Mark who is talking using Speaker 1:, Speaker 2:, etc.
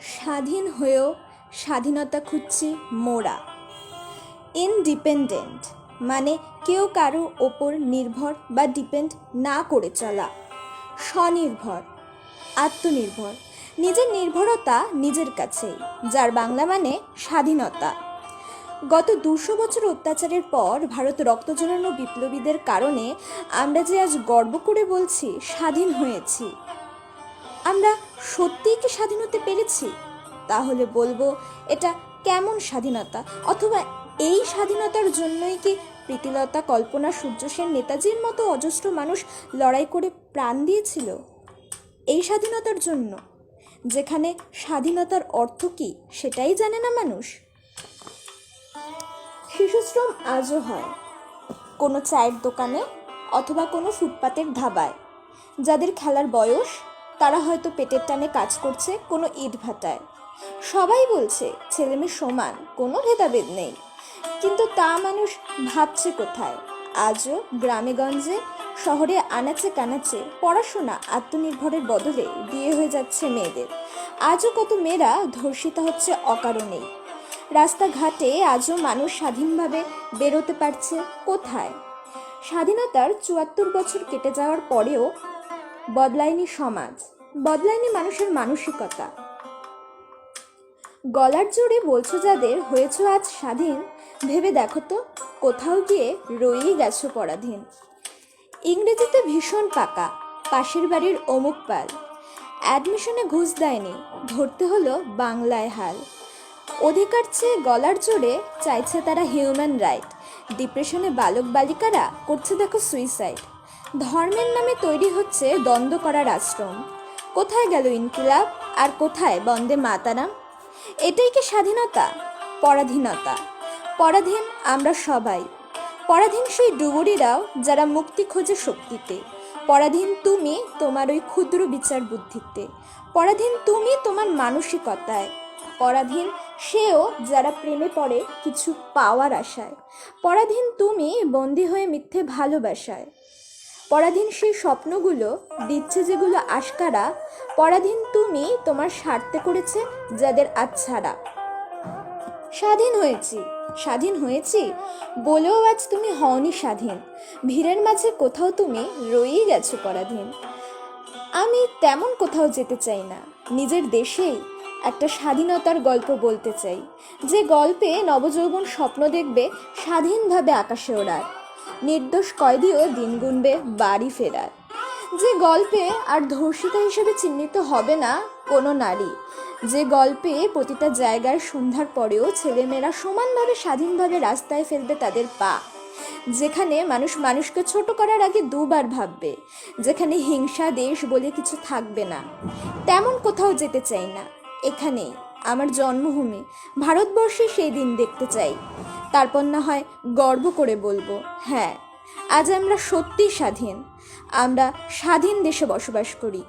Speaker 1: স্বাধীন হয়েও স্বাধীনতা খুঁজছি মোরা। ইনডিপেন্ডেন্ট মানে কেউ কারও ওপর নির্ভর বা ডিপেন্ড না করে চলা। স্বনির্ভর, আত্মনির্ভর, নিজের নির্ভরতা নিজের কাছেই, যার বাংলা মানে স্বাধীনতা। গত দুশো বছর অত্যাচারের পর ভারত রক্ত জড়ানো বিপ্লবীদের কারণে আমরা যে আজ গর্ব করে বলছি, স্বাধীন হয়েছি। আমরা সত্যিই কি স্বাধীন হতে পেরেছি? তাহলে বলব, এটা কেমন স্বাধীনতা? অথবা এই স্বাধীনতার জন্যই কি প্রীতিলতা কল্পনা সূর্য সেন নেতাজির মতো অজস্র মানুষ লড়াই করে প্রাণ দিয়েছিল? এই স্বাধীনতার জন্য, যেখানে স্বাধীনতার অর্থ কী সেটাই জানে না মানুষ? শিশুশ্রম আজও হয়, কোনো চায়ের দোকানে অথবা কোনো ফুটপাতের ধাবায়, যাদের খেলার বয়স তারা হয়তো পেটের টানে কাজ করছে কোনো ইট ভাটায়। সবাই বলছে, ছেলেমেয়ে সমান, কোনো ভেদাভেদ নেই। কিন্তু তা মানুষ ভাবছে কোথায়? আজও গ্রামেগঞ্জে, শহরে আনাচে কানাচে পড়াশোনা আত্মনির্ভরের বদলে বিয়ে হয়ে যাচ্ছে মেয়েদের। আজও কত মেয়েরা ধর্ষিতা হচ্ছে অকারণেই। রাস্তাঘাটে আজও মানুষ স্বাধীনভাবে বেরোতে পারছে কোথায়? স্বাধীনতার চুয়াত্তর বছর কেটে যাওয়ার পরেও বদলায়নি সমাজ, বদলায়নি মানুষের মানসিকতা। গলার জোরে বলছো যাদের, হয়েছ আজ স্বাধীন। ভেবে দেখো তো, কোথাও গিয়ে রয়েই গেছো পরাধীন। ইংরেজিতে ভীষণ পাকা, পাশের বাড়ির অমুক পাল। অ্যাডমিশনে ঘুষ দেয়নি, ধরতে হলো বাংলায় হাল। অধিকার চেয়ে গলার জোরে চাইছে তারা হিউম্যান রাইট। ডিপ্রেশনে বালক বালিকারা করছে দেখো সুইসাইড। ধর্মের নামে তৈরি হচ্ছে দ্বন্দ্ব করার আশ্রম কোথায় গেল ইনকিলাব আর কোথায় বন্দে মাতারাম? এটাই কি স্বাধীনতা? পরাধীনতা। পরাধীন আমরা সবাই। পরাধীন সেই ডুবুরিরাও যারা মুক্তি খোঁজে শক্তিতে। পরাধীন তুমি তোমার ওই ক্ষুদ্র বিচার বুদ্ধিতে। পরাধীন তুমি তোমার মানসিকতায়। পরাধীন সেও যারা প্রেমে পড়ে কিছু পাওয়ার আশায়। পরাধীন তুমি বন্দী হয়ে মিথ্যে ভালোবাসায়। পরাধীন সেই স্বপ্নগুলো, দিচ্ছে যেগুলো আশকারা, পরাধীন তুমি তোমার স্বার্থে করেছে যাদের আচ্ছাড়া স্বাধীন হয়েছি স্বাধীন হয়েছি, বলেও আজ তুমি হওনি স্বাধীন। ভিড়ের মাঝে কোথাও তুমি রয়েই গেছো পরাধীন। আমি তেমন কোথাও যেতে চাই না, নিজের দেশেই একটা স্বাধীনতার গল্প বলতে চাই। যে গল্পে নবযৌবন স্বপ্ন দেখবে স্বাধীনভাবে আকাশে ওড়ার। নির্দোষ কয়েদিও দিন গুনবে বাড়ি ফেরার। যে গল্পে আর ধর্ষিতা হিসেবে চিহ্নিত হবে না কোনো নারী, যে গল্পে প্রতিটা জায়গায় সন্ধ্যার পরেও ছেলেমেয়েরা সমানভাবে স্বাধীনভাবে রাস্তায় ফেলবে তাদের পা, যেখানে মানুষ মানুষকে ছোট করার আগে দুবার ভাববে, যেখানে হিংসা, দেশ বলে কিছু থাকবে না। তেমন কোথাও যেতে চাই না। এখানেই আমার জন্মভূমি, ভারতবর্ষে সেই দিন দেখতে চাই। তারপর না হয় গর্ব করে বলব হ্যাঁ আজ আমরা সত্যি স্বাধীন। আমরা স্বাধীন দেশে বসবাস করি।